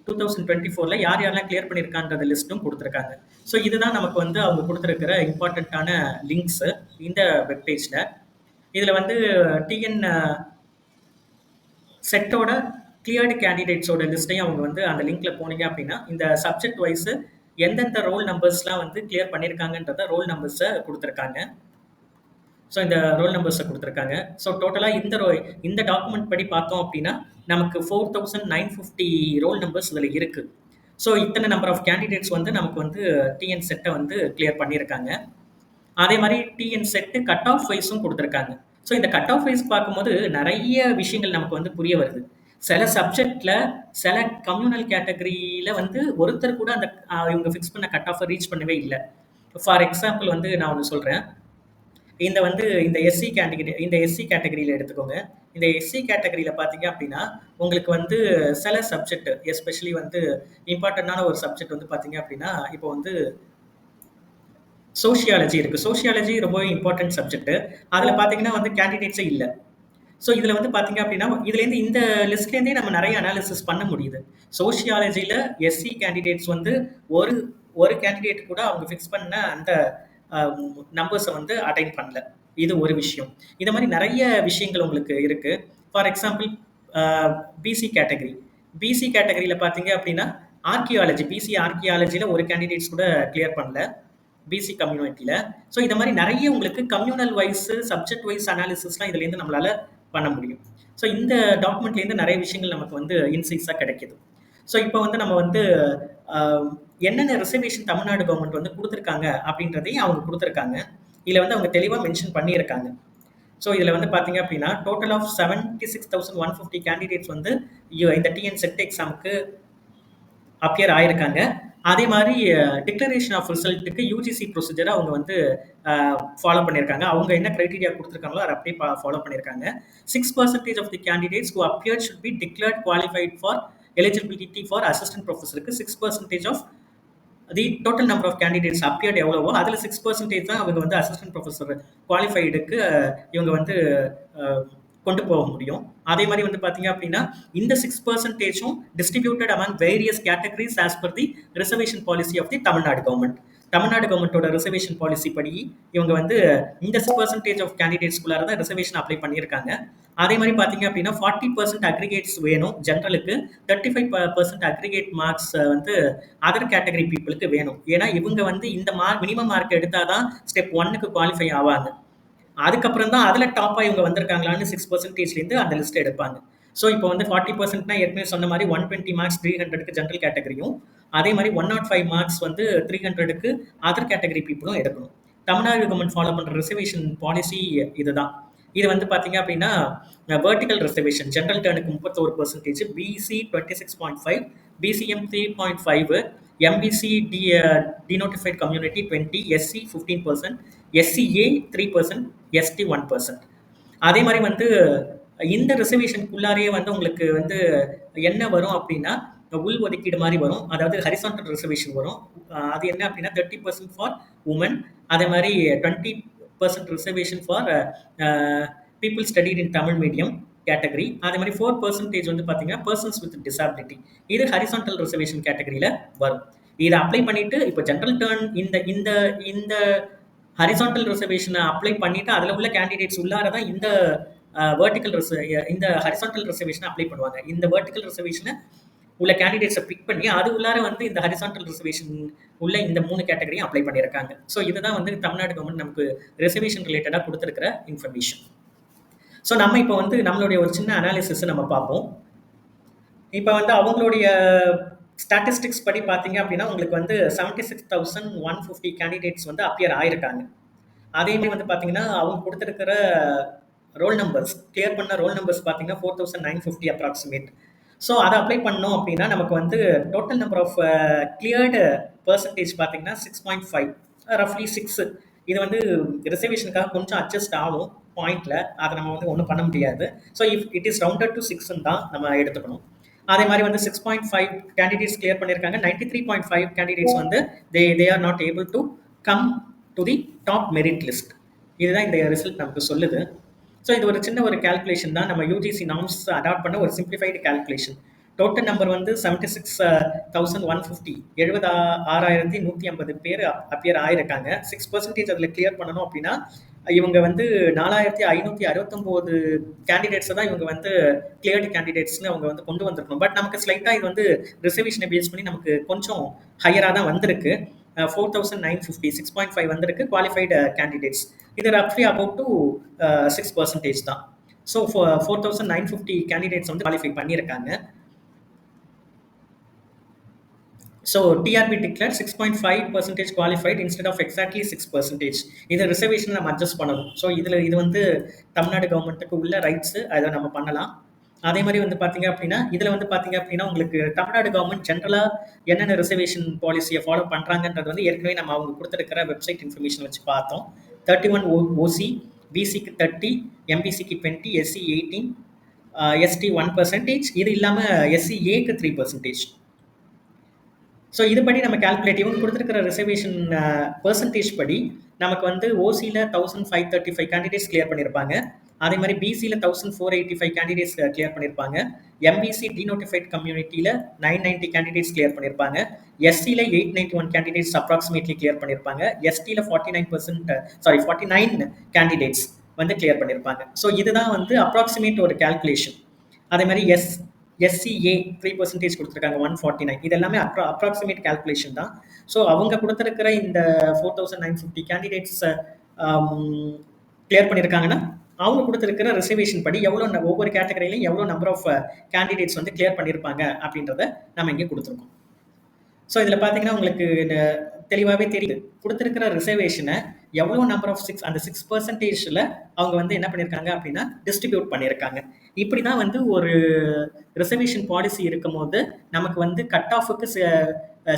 two thousand twenty ஃபோரில் யார் யாரெல்லாம் கிளியர் பண்ணியிருக்கான்ற லிஸ்ட்டும் கொடுத்துருக்காங்க. ஸோ இதுதான் நமக்கு வந்து அவங்க கொடுத்துருக்கிற இம்பார்ட்டண்ட்டான லிங்க்ஸு இந்த வெப்பேஜில் இதில் வந்து டிஎன் செட்டோட கிளியர்டு கேண்டிடேட்ஸோட லிஸ்ட்டையும் அவங்க வந்து அந்த லிங்க்ல போனீங்க அப்படின்னா இந்த சப்ஜெக்ட் வைஸ் எந்தெந்த ரோல் நம்பர்ஸ்லாம் வந்து கிளியர் பண்ணியிருக்காங்கன்றத ரோல் நம்பர்ஸை கொடுத்துருக்காங்க. ஸோ இந்த ரோல் நம்பர்ஸை கொடுத்துருக்காங்க. ஸோ டோட்டலாக இந்த ரோ இந்த டாக்குமெண்ட் படி பார்த்தோம் அப்படின்னா நமக்கு four thousand nine fifty roll numbers இதில் இருக்குது ஸோ இத்தனை நம்பர் ஆஃப் கேண்டிடேட்ஸ் வந்து நமக்கு வந்து டிஎன் செட்டை வந்து கிளியர் பண்ணியிருக்காங்க அதே மாதிரி டிஎன் செட்டு கட் ஆஃப் வைஸும் கொடுத்துருக்காங்க. ஸோ இந்த கட் ஆஃப் வைஸ் பார்க்கும்போது நிறைய விஷயங்கள் நமக்கு வந்து புரிய வருது. சில சப்ஜெக்டில் சில கம்யூனல் கேட்டகரியில் வந்து ஒருத்தர் கூட அந்த இவங்க ஃபிக்ஸ் பண்ண கட் ஆஃபை ரீச் பண்ணவே இல்லை. ஃபார் எக்ஸாம்பிள் வந்து நான் ஒன்று சொல்கிறேன் இந்த வந்து இந்த எஸ்சி கேட்டகரி இந்த எஸ்சி கேட்டகரியில் எடுத்துக்கோங்க. இந்த எஸ்சி கேட்டகரியில் பார்த்தீங்க அப்படின்னா உங்களுக்கு வந்து சில சப்ஜெக்ட் எஸ்பெஷலி வந்து இம்பார்ட்டண்ட்டான ஒரு சப்ஜெக்ட் வந்து பார்த்தீங்க அப்படின்னா இப்போ வந்து சோஷியாலஜி இருக்குது சோஷியாலஜி ரொம்ப இம்பார்ட்டன்ட் சப்ஜெக்ட் அதில் பார்த்தீங்கன்னா வந்து கேண்டிடேட்ஸே இல்லை. ஸோ இதில் வந்து பார்த்தீங்க அப்படின்னா இதுலேருந்து இந்த லிஸ்ட்லேருந்தே நம்ம நிறைய அனாலிசிஸ் பண்ண முடியுது. சோஷியாலஜியில் எஸ்சி கேண்டிடேட்ஸ் வந்து ஒரு ஒரு கேண்டிடேட் கூட அவங்க ஃபிக்ஸ் பண்ண அந்த நம்பர்ஸை வந்து அட்டைன் பண்ணல. இது ஒரு விஷயம். இந்த மாதிரி நிறைய விஷயங்கள் உங்களுக்கு இருக்குது for example BC category BC கேட்டகரியில் பார்த்தீங்க அப்படின்னா ஆர்கியாலஜி பிசி ஆர்கியாலஜியில் ஒரு கேண்டிடேட்ஸ் கூட கிளியர் பண்ணல. பிசி கம்யூனிட்டியில் ஸோ இந்த மாதிரி நிறைய உங்களுக்கு கம்யூனல் வைஸ் சப்ஜெக்ட் வைஸ் அனாலிசிஸ்லாம் இதுலேருந்து நம்மளால பண்ண முடியும். ஸோ இந்த டாக்குமெண்ட்லேருந்து நிறைய விஷயங்கள் நமக்கு வந்து இன்சைட்ஸாக கிடைக்கிது. ஸோ இப்போ வந்து நம்ம வந்து என்னென்ன ரிசர்வேஷன் தமிழ்நாடு கவர்மெண்ட் வந்து கொடுத்துருக்காங்க அப்படின்றதையும் அவங்க கொடுத்துருக்காங்க. இதில் வந்து அவங்க தெளிவாக மென்ஷன் பண்ணியிருக்காங்க. ஸோ இதில் வந்து பார்த்தீங்க அப்படின்னா total of seventy six thousand one fifty candidates வந்து இந்த டிஎன் செட் எக்ஸாமுக்கு அப்பியர் ஆயிருக்காங்க. அதே மாதிரி டிக்ளரேஷன் ஆஃப் ரிசல்ட்டுக்கு யூஜிசி ப்ரொசீஜரை அவங்க வந்து ஃபாலோ பண்ணியிருக்காங்க அவங்க என்ன க்ரைட்டீரியா கொடுத்துருக்காங்களோ அதை அப்படியே ஃபாலோ பண்ணியிருக்காங்க six percentage of the candidates who appear should be declared qualified for eligibility for assistant ப்ரொஃபஸருக்கு six percentage of the total number of candidates appeared எவ்வளவோ அதில் சிக்ஸ் பர்சன்டேஜ் தான் அவங்க வந்து அசிஸ்டன்ட் ப்ரொஃபஸர் குவாலிஃபைடுக்கு இவங்க வந்து கொண்டு போக முடியும். அதே மாதிரி வந்து பார்த்தீங்க அப்படின்னா இந்த six பர்சன்டேஜும் distributed among various categories as per the reservation policy of the Tamil Nadu government Tamil Nadu கவர்மெண்ட்டோட ரிசர்வேஷன் பாலிசி படி இவங்க வந்து இந்த பர்சன்டேஜ் ஆஃப் கேண்டிடேட்ஸ்குள்ளார தான் ரிசர்வேஷன் அப்ளை பண்ணியிருக்காங்க. அதே மாதிரி பார்த்தீங்க அப்படின்னா ஃபார்ட்டி பர்சன்ட் அக்ரிகேட்ஸ் வேணும். ஜென்ரலுக்கு thirty five percent aggregate marks வந்து அதர் கேட்டகரி பீப்புளுக்கு வேணும். ஏன்னா இவங்க வந்து இந்த மார்க் மினிமம் மார்க் எடுத்தால் தான் ஸ்டெப் ஒன்னுக்கு குவாலிஃபை ஆவாங்க. அதுக்கப்புறம் தான் அதில் டாப்பாக இவங்க வந்திருக்காங்களான்னு சிக்ஸ் பர்சன்டேஜ்லேருந்து அந்த லிஸ்ட் எடுப்பாங்க. ஸோ இப்போ வந்து ஃபார்ட்டி பர்சன்ட்னா ஏற்கனவே சொன்ன மாதிரி ஒன் டுவெண்ட்டி மார்க்ஸ் த்ரீ ஹண்ட்ரடுக்கு ஜென்ரல் கேட்டகரியும் அதே மாதிரி ஒன் நாட் ஃபைவ் மார்க்ஸ் வந்து த்ரீ ஹண்ட்ரடுக்கு அதர் கேட்டகரி பீப்புளும் எடுக்கணும். தமிழ்நாடு கவர்மெண்ட் ஃபாலோ பண்ணுற ரிசர்வேஷன் பாலிசி இதுதான். இது வந்து பார்த்தீங்க அப்படின்னா வெர்டிக்கல் ரிசர்வேஷன் ஜென்ரல் டேர்னுக்கு முப்பத்தோரு percentage BC twenty six point five BCM three point five MBC D denotified community twenty SC fifteen percent SCA three percent ST one percent அதே மாதிரி வந்து இந்த ரிசர்வேஷனுக்குள்ளாரையே வந்து உங்களுக்கு வந்து என்ன வரும் அப்படின்னா உள் ஒதுக்கீடு மாதிரி வரும். அதாவது ஹரிசான்டல் ரிசர்வேஷன் வரும். அது என்ன அப்படின்னா தேர்ட்டி பர்சன்ட் ஃபார் உமன் அதே மாதிரி twenty percent reservation for people studied in Tamil medium category அதே மாதிரி ஃபோர் பர்சன்டேஜ் வந்து பார்த்தீங்கன்னா பர்சன்ஸ் வித் டிசாபிலிட்டி இது ஹரிசான்டல் ரிசர்வேஷன் கேட்டகரியில் வரும். இதை அப்ளை பண்ணிட்டு இப்போ ஜென்ரல் டேர்ன் இந்த இந்த இந்த ஹரிசான்டல் ரிசர்வேஷனை அப்ளை பண்ணிட்டு அதில் உள்ள கேண்டிடேட்ஸ் உள்ளார தான் இந்த வேர்டிக்கல் ரிச இந்த ஹரிசான்டல் ரிசர்வேஷனை அப்ளை பண்ணுவாங்க. இந்த வேர்டிக்கல் ரிசர்வேஷனை உள்ள கேண்டிடேட்ஸை பிக் பண்ணி அது உள்ளார வந்து இந்த ஹரிசான்டல் ரிசர்வேஷன் உள்ள இந்த மூணு கேட்டகரியும் அப்ளை பண்ணியிருக்காங்க ஸோ இதுதான் வந்து தமிழ்நாடு கவர்மெண்ட் நமக்கு ரிசர்வேஷன் ரிலேட்டடாக கொடுத்துருக்கிற இன்ஃபர்மேஷன் ஸோ நம்ம இப்போ வந்து நம்மளுடைய ஒரு சின்ன அனாலிசிஸ் நம்ம பார்ப்போம். இப்போ வந்து அவங்களுடைய ஸ்டாட்டிஸ்டிக்ஸ் படி பார்த்தீங்க அப்படின்னா உங்களுக்கு வந்து seventy six thousand one fifty candidates வந்து அப்பியர் ஆயிருக்காங்க. அதேமாதிரி வந்து பார்த்தீங்கன்னா அவங்க கொடுத்துருக்கிற ரோல் நம்பர்ஸ் கிளியர் பண்ண ரோல் நம்பர்ஸ் பார்த்தீங்கன்னா four thousand nine fifty approximate so அதை அப்ளை பண்ணோம் அப்படின்னா நமக்கு வந்து total number of cleared percentage பார்த்தீங்கன்னா சிக்ஸ் பாயிண்ட் ஃபைவ் ரஃப்லி சிக்ஸ் இது வந்து ரிசர்வேஷனுக்காக கொஞ்சம் அட்ஜஸ்ட் ஆகும் பாயிண்ட்ல அதை நம்ம வந்து ஒன்றும் பண்ண முடியாது. So if it is rounded to சிக்ஸ்ன்னு தான் நம்ம எடுத்துக்கணும். அதே மாதிரி வந்து six point five candidates clear பண்ணியிருக்காங்க ninety three point five candidates வந்து they they are not able to come to the top merit list இதுதான் இந்த ரிசல்ட் நமக்கு சொல்லுது. ஸோ இது ஒரு சின்ன ஒரு கால்குலேஷன் தான். நம்ம யூஜிசி நாம்ஸ் அடாப்ட் பண்ண ஒரு சிம்பிளிஃபைடு கால்குலேஷன் டோட்டல் நம்பர் வந்து seventy six thousand one fifty எழுபது ஆறாயிரத்தி நூற்றி ஐம்பது பேர் அப்பியர் ஆயிருக்காங்க. சிக்ஸ் பர்சன்டேஜ் அதில் கிளியர் பண்ணணும் அப்படின்னா இவங்க வந்து நாலாயிரத்தி ஐநூற்றி அறுபத்தொம்போது கேண்டிடேட்ஸை தான் இவங்க வந்து கிளியர்டு கேண்டிடேட்ஸ்னு அவங்க வந்து கொண்டு வந்திருக்கணும். பட் நமக்கு ஸ்லைட்டாக இது வந்து ரிசர்வேஷனை பேஸ் பண்ணி நமக்கு கொஞ்சம் ஹையராக தான் வந்திருக்கு. Four thousand nine fifty six point five வந்திருக்கு குவாலிஃபைடு கேண்டிடேட்ஸ் இது ரஃப்லி அபவுட் டு சிக்ஸ் பர்சன்டேஜ் தான். So four thousand nine fifty candidates வந்து குவாலிஃபை பண்ணியிருக்காங்க. So TRB declare six point five percentage qualified instead of exactly six percentage இதை reservation நம்ம adjust பண்ணணும். So இதில் இது வந்து தமிழ்நாடு கவர்மெண்ட்டுக்கு உள்ள ரைட்ஸு அதை நம்ம பண்ணலாம். அதே மாதிரி வந்து பார்த்தீங்க அப்படின்னா இதில் வந்து பார்த்தீங்க அப்படின்னா உங்களுக்கு தமிழ்நாடு கவர்மெண்ட் ஜென்ரலாக என்னென்ன ரிசர்வேஷன் பாலிசியை ஃபாலோ பண்ணுறாங்கன்றது வந்து ஏற்கனவே நம்ம அவங்க கொடுத்துருக்கிற வெப்சைட் இன்ஃபர்மேஷன் வச்சு பார்த்தோம். தேர்ட்டி ஒன் ஓ ஓசி பிசிக்கு thirty எம்பிசிக்கு twenty SC eighteen ST one percentage இது இல்லாமல் எஸ்சி ஏக்கு த்ரீ பர்சன்டேஜ் ஸோ இதுபடி நம்ம கால்குலேட் இவங்க கொடுத்துருக்கிற ரிசர்வேஷன் பர்சன்டேஜ் படி நமக்கு வந்து ஓசியில் thousand five thirty five candidates clear பண்ணியிருப்பாங்க அதே மாதிரி பிசியில் thousand four eighty five candidates clear பண்ணியிருப்பாங்க எம்பிசி டிநோட்டிஃபைட் கம்யூனிட்டியில் நைன் நைன்ட்டி கேண்டிடேட்ஸ் கிளியர் பண்ணியிருப்பாங்க எஸ்சியில் eight ninety one candidates approximately clear பண்ணியிருப்பாங்க எஸ்டியில் forty nine percent sorry forty nine candidates வந்து clear பண்ணியிருப்பாங்க ஸோ இதுதான் வந்து அப்ராக்சிமேட் ஒரு கால்குலேஷன் அதே மாதிரி எஸ் எஸ்சிஏ த்ரீ பர்சன்டேஜ் கொடுத்துருக்காங்க ஒன் ஃபார்ட்டி நைன் இது எல்லாமே அப்ரா அப்ராக்சிமேட் கால்குலேஷன் தான். ஸோ அவங்க கொடுத்துருக்கிற இந்த four thousand nine fifty candidates clear பண்ணியிருக்காங்கன்னா அவங்க கொடுத்துருக்கிற ரிசர்வேஷன் படி எவ்வளோ ஒவ்வொரு கேட்டகரியிலையும் எவ்வளோ நம்பர் ஆஃப் கேண்டிடேட்ஸ் வந்து கிளியர் பண்ணியிருப்பாங்க அப்படின்றத நம்ம இங்கே கொடுத்துருக்கோம். ஸோ இதில் பார்த்தீங்கன்னா உங்களுக்கு தெளிவாகவே தெரியுது. கொடுத்துருக்கிற ரிசர்வேஷனை எவ்வளோ நம்பர் ஆஃப் சிக்ஸ் அந்த சிக்ஸ் பர்சன்டேஜில் அவங்க வந்து என்ன பண்ணியிருக்காங்க அப்படின்னா டிஸ்ட்ரிபியூட் பண்ணியிருக்காங்க இப்படி தான் வந்து ஒரு ரிசர்வேஷன் பாலிசி இருக்கும் போது நமக்கு வந்து கட் ஆஃபுக்கு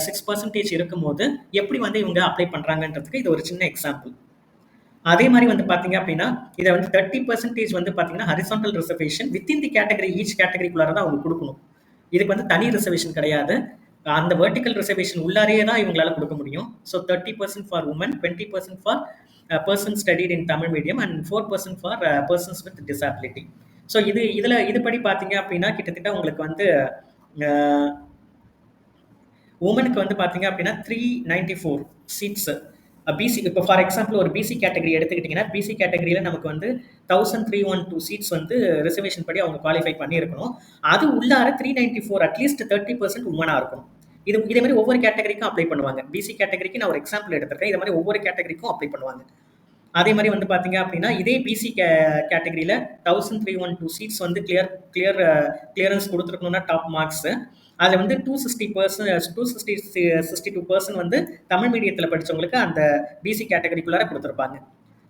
சிக்ஸ் பர்சன்டேஜ் இருக்கும் போது எப்படி வந்து இவங்க அப்ளை பண்ணுறாங்கன்றதுக்கு இது ஒரு சின்ன எக்ஸாம்பிள் அதே மாதிரி வந்து பார்த்தீங்க அப்படின்னா இதை வந்து தேர்ட்டி பர்சன்டேஜ் வந்து பார்த்தீங்கன்னா horizontal reservation within the category each கேட்டகரிக்குள்ளார தான் அவங்க கொடுக்கணும். இதுக்கு வந்து தனி ரிசர்வேஷன் கிடையாது. அந்த வெர்டிக்கல் ரிசர்வேஷன் உள்ளாரையே தான் இவங்களால கொடுக்க முடியும். So thirty percent for woman twenty percent for person studied in Tamil medium and four percent for persons with disability so இது இதில் இதுபடி பார்த்தீங்க அப்படின்னா கிட்டத்தட்ட உங்களுக்கு வந்து உமனுக்கு வந்து பார்த்தீங்க அப்படின்னா three ninety four seats BC இப்போ ஃபார் எக்ஸாம்பிள் ஒரு பிசி கேட்டகரி எடுத்துக்கிட்டிங்கன்னா பிசி கேட்டகரியில் நமக்கு வந்து thousand three one two seats வந்து ரிசர்வேஷன் படி அவங்க குவாலிஃபை பண்ணியிருக்கணும். அது உள்ளார three ninety four at least thirty percent உமனாக இருக்கும் இது இதே மாதிரி ஒவ்வொரு கேட்டகரிக்கும் அப்ளை பண்ணுவாங்க. பிசி கேட்டகரிக்கு நான் ஒரு எக்ஸாம்பிள் எடுத்திருக்கேன். இதே மாதிரி ஒவ்வொரு கேட்டகரிக்கும் அப்ளை பண்ணுவாங்க. அதே மாதிரி வந்து பார்த்தீங்க அப்படின்னா இதே பிசி கே கேட்டகரியில் thousand three one two seats வந்து கிளியர் கிளியர் கிளியரன்ஸ் uh, கொடுத்துருக்கணும்னா டாப் மார்க்ஸு அதில் வந்து two sixty percent two sixty sixty two percent வந்து தமிழ் மீடியத்தில் படித்தவங்களுக்கு அந்த பிசி கேட்டகரிக்குள்ளார கொடுத்துருப்பாங்க.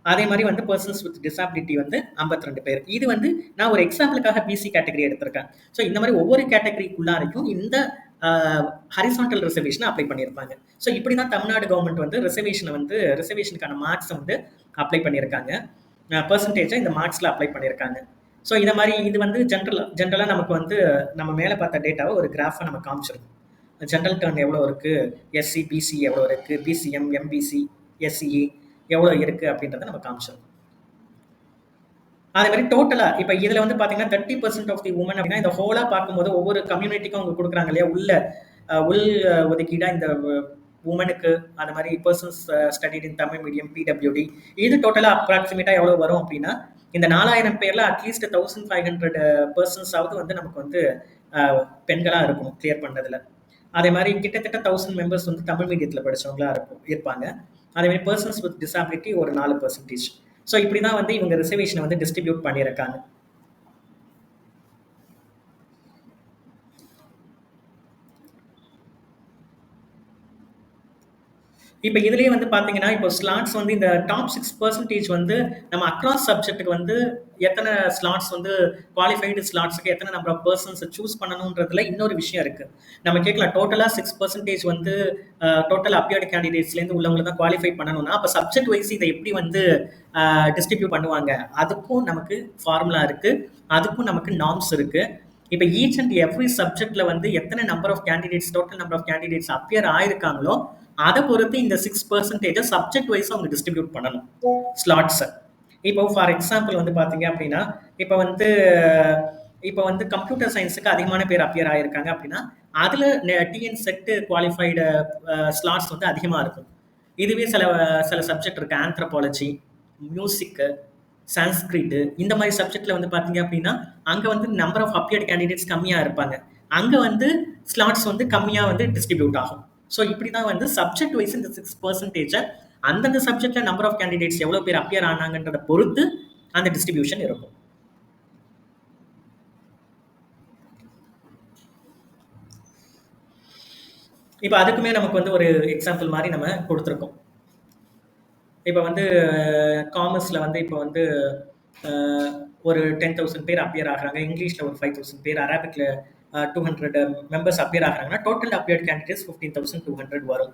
அதே மாதிரி வந்து பர்சன்ஸ் வித் டிசாபிலிட்டி வந்து ஐம்பத்தி ரெண்டு பேர். இது வந்து நான் ஒரு எக்ஸாம்பிளுக்காக பிசி கேட்டகரி எடுத்திருக்கேன். ஸோ இந்த மாதிரி ஒவ்வொரு கேட்டகரிக்குள்ளாரையும் இந்த ஹரிசான்டல் ரிசர்வேஷனை அப்ளை பண்ணியிருப்பாங்க. ஸோ இப்படி தான் தமிழ்நாடு கவர்மெண்ட் வந்து ரிசர்வேஷனை வந்து ரிசர்வேஷனுக்கான மார்க்ஸை வந்து அப்ளை பண்ணியிருக்காங்க. பர்சன்டேஜை இந்த மார்க்ஸில் அப்ளை பண்ணியிருக்காங்க. ஸோ இதை மாதிரி இது வந்து ஜென்ரல் ஜென்ரலாக நமக்கு வந்து நம்ம மேலே பார்த்த டேட்டாவை ஒரு கிராஃபாக நம்ம காமிச்சிருக்கோம். ஜென்ரல் டர்ன் எவ்வளோ இருக்குது எஸ்சி பிசி எவ்வளோ இருக்குது பிசிஎம் எம்பிசி எஸ்சிஇ எவ்வளோ இருக்குது அப்படின்றத நம்ம காமிச்சிருக்கோம். அதே மாதிரி டோட்டலாக இப்போ இதில் வந்து பார்த்தீங்கன்னா thirty percent of the woman அப்படின்னா இந்த ஹோலா பார்க்கும்போது ஒவ்வொரு கம்யூனிட்டிக்கும் அவங்க கொடுக்குறாங்க இல்லையா? உள்ள உள் ஒதுக்கீடா இந்த உமனுக்கு அந்த மாதிரி persons studied in Tamil medium PWD இது டோட்டலாக அப்ராக்சிமேட்டாக எவ்வளோ வரும் அப்படின்னா இந்த நாலாயிரம் பேரில் at least thousand five hundred பர்சன்ஸாவது வந்து நமக்கு வந்து பெண்களாக இருக்கும் கிளியர் பண்ணதில். அதே மாதிரி கிட்டத்தட்ட தௌசண்ட் மெம்பர்ஸ் வந்து தமிழ் மீடியத்தில் படிச்சவங்களா இருக்கும் இருப்பாங்க. அதே மாதிரி பர்சன்ஸ் வித் டிசபிலிட்டி ஒரு நாலு பர்சன்டேஜ் ஸோ இப்படி தான் வந்து இவங்க ரிசர்வேஷனை வந்து டிஸ்ட்ரிபியூட் பண்ணியிருக்காங்க. இப்போ இதுலேயே வந்து பார்த்தீங்கன்னா இப்போ ஸ்லாட்ஸ் வந்து இந்த டாப் சிக்ஸ் பர்சன்டேஜ் வந்து நம்ம அக்ராஸ் சப்ஜெக்ட்டுக்கு வந்து எத்தனை ஸ்லாட்ஸ் வந்து குவாலிஃபைடு ஸ்லாட்ஸுக்கு எத்தனை நம்பர் ஆஃப் பர்சன்ஸை சூஸ் பண்ணணுன்றதுல இன்னொரு விஷயம் இருக்குது நம்ம கேட்கலாம் டோட்டலாக சிக்ஸ் பர்சன்டேஜ் வந்து டோட்டல் அப்பியர்டு கேண்டிடேட்ஸ்லேருந்து உள்ளவங்களை தான் குவாலிஃபை பண்ணணும்னா அப்போ சப்ஜெக்ட் வைஸ் இதை எப்படி வந்து டிஸ்ட்ரிபியூட் பண்ணுவாங்க? அதுக்கும் நமக்கு ஃபார்முலா இருக்குது அதுக்கும் நமக்கு நார்ம்ஸ் இருக்குது இப்போ ஈச் அண்ட் எவ்ரி சப்ஜெக்ட்ல வந்து எத்தனை number of candidates total number of candidates appear ஆயிருக்காங்களோ அதை பொறுத்து இந்த சிக்ஸ் பர்சன்டேஜை சப்ஜெக்ட் வைஸ் அவங்க டிஸ்ட்ரிபியூட் பண்ணணும். ஸ்லாட்ஸை இப்போ ஃபார் எக்ஸாம்பிள் வந்து பார்த்தீங்க அப்படின்னா இப்போ வந்து இப்போ வந்து கம்ப்யூட்டர் சயின்ஸுக்கு அதிகமான பேர் அப்பியர் ஆயிருக்காங்க அப்படின்னா அதில் டிஎன் செட்டு குவாலிஃபைடு ஸ்லாட்ஸ் வந்து அதிகமாக இருக்கும். இதுவே சில சில சப்ஜெக்ட் இருக்குது ஆந்த்ரபாலஜி மியூசிக்கு சான்ஸ்கிரிட்டு இந்த மாதிரி சப்ஜெக்ட்ல வந்து பார்த்தீங்க அப்படின்னா அங்கே வந்து நம்பர் ஆஃப் அப்பியர்ட் கேண்டிடேட்ஸ் கம்மியாக இருப்பாங்க. அங்கே வந்து ஸ்லாட்ஸ் வந்து கம்மியாக வந்து டிஸ்ட்ரிபியூட் ஆகும். ஸோ இப்படி தான் வந்து சப்ஜெக்ட் வைஸ் இந்த சிக்ஸ் பர்சன்டேஜை அந்தந்த சப்ஜெக்ட்ல நம்பர் ஆஃப் கேண்டிடேட்ஸ் எவ்வளோ பேர் அப்பியர் ஆனாங்கன்றத பொறுத்து அந்த டிஸ்ட்ரிபியூஷன் இருக்கும். இப்போ அதுக்குமே நமக்கு வந்து ஒரு எக்ஸாம்பிள் மாதிரி நம்ம கொடுத்துருக்கோம். இப்போ வந்து காமர்ஸில் வந்து இப்போ வந்து ஒரு டென் தௌசண்ட் பேர் அப்பியர் ஆகிறாங்க. இங்கிலீஷில் ஒரு ஃபைவ் தௌசண்ட் பேர் அராபிக்கில் two hundred members appear ஆகிறாங்கன்னா total appeared candidates fifteen thousand two hundred வரும்.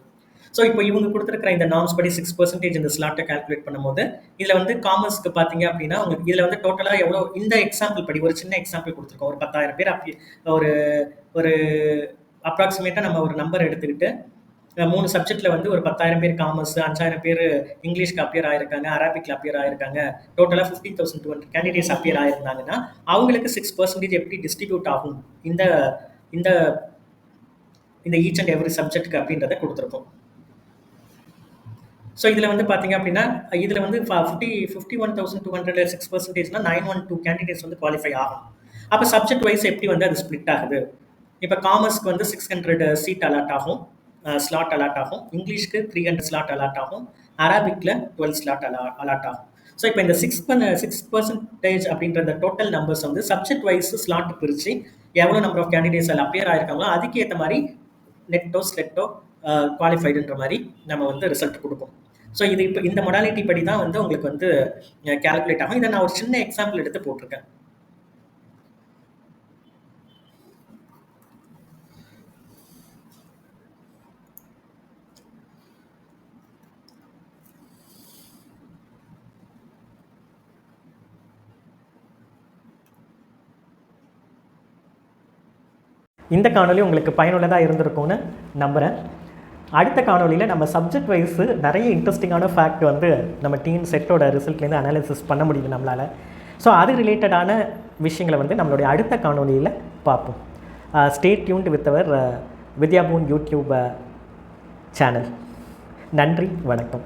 ஸோ இப்போ இவங்க கொடுத்துருக்கிற இந்த நார்ம்ஸ் படி சிக்ஸ் பர்சன்டேஜ் இந்த ஸ்லாட்டை கால்குலேட் பண்ணும்போது இதில் வந்து காமர்ஸ்க்கு பார்த்தீங்க அப்படின்னா உங்களுக்கு இதில் வந்து டோட்டலாக எவ்வளோ இந்த எக்ஸாம்பிள் படி ஒரு சின்ன எக்ஸாம்பிள் கொடுத்துருக்கோம். ஒரு பத்தாயிரம் பேர் அப்பி ஒரு ஒரு அப்ராக்சிமேட்டாக நம்ம ஒரு நம்பர் எடுத்துக்கிட்டு மூணு சப்ஜெக்ட்ல வந்து ஒரு பத்தாயிரம் பேர் காமர்ஸ் அஞ்சாயிரம் பேர் இங்கிலீஷ்க்கு அப்பியர் ஆயிருக்காங்க அரபிக்ல அப்பியர் ஆயிருக்காங்க. டோட்டலாக fifteen thousand two hundred candidates appear ஆயிருந்தாங்கன்னா அவங்களுக்கு சிக்ஸ் பர்சன்டேஜ் எப்படி டிஸ்ட்ரிபியூட் ஆகும்? இந்த இந்த இந்த ஈச் அண்ட் எவ்ரி சப்ஜெக்ட்க்கு அப்படின்றத கொடுத்துருக்கோம். ஸோ இதில் வந்து பார்த்தீங்க அப்படின்னா இதில் வந்து fifty fifty one thousand two hundred six பர்சன்டேஜ்னா nine one two candidates வந்து குவாலிஃபை ஆகும். அப்போ சப்ஜெக்ட் வைஸ் எப்படி வந்து அது ஸ்ப்ளிட் ஆகுது? இப்போ காமர்ஸ்க்கு வந்து சிக்ஸ் ஹண்ட்ரட் சீட் அலாட் ஆகும். ஸ்லாட் அலாட் ஆகும். இங்கிலீஷ்க்கு த்ரீ ஹண்ட்ரட் ஸ்லாட் அலாட் ஆகும். அரபிக்கில் டுவெல் ஸ்லாட் அலா அலாட் ஆகும். ஸோ இப்போ இந்த சிக்ஸ் பண்ண சிக்ஸ் பர்சன்டேஜ் அப்படின்ற இந்த டோட்டல் நம்பர்ஸ் வந்து சப்ஜெக்ட் வைஸ் ஸ்லாட் பிரித்து எவ்வளோ நம்பர் ஆஃப் கேண்டிடேட்ஸ் அதில் அப்பியர் ஆயிருக்காங்களோ அதுக்கேற்ற மாதிரி நெட்டோ ஸ்லெட்டோ குவாலிஃபைடுன்ற மாதிரி நம்ம வந்து ரிசல்ட் கொடுப்போம். ஸோ இது இப்போ இந்த மொடாலிட்டி படி தான் வந்து உங்களுக்கு வந்து கேல்குலேட் ஆகும். இதை நான் ஒரு சின்ன எக்ஸாம்பிள் எடுத்து போட்டிருக்கேன். இந்த காணொலி உங்களுக்கு பயனுள்ளதாக இருந்திருக்கும்னு நம்புகிறேன் அடுத்த காணொலியில் நம்ம சப்ஜெக்ட் வைஸு நிறைய இன்ட்ரெஸ்டிங்கான ஃபேக்ட் வந்து நம்ம டீம் செட்டோட ரிசல்ட்லேருந்து அனாலிசிஸ் பண்ண முடியுது நம்மளால். ஸோ அது ரிலேட்டடான விஷயங்களை வந்து நம்மளுடைய அடுத்த காணொலியில் பார்ப்போம். Stay tuned with our வித்யாபூன் YouTube channel நன்றி வணக்கம்.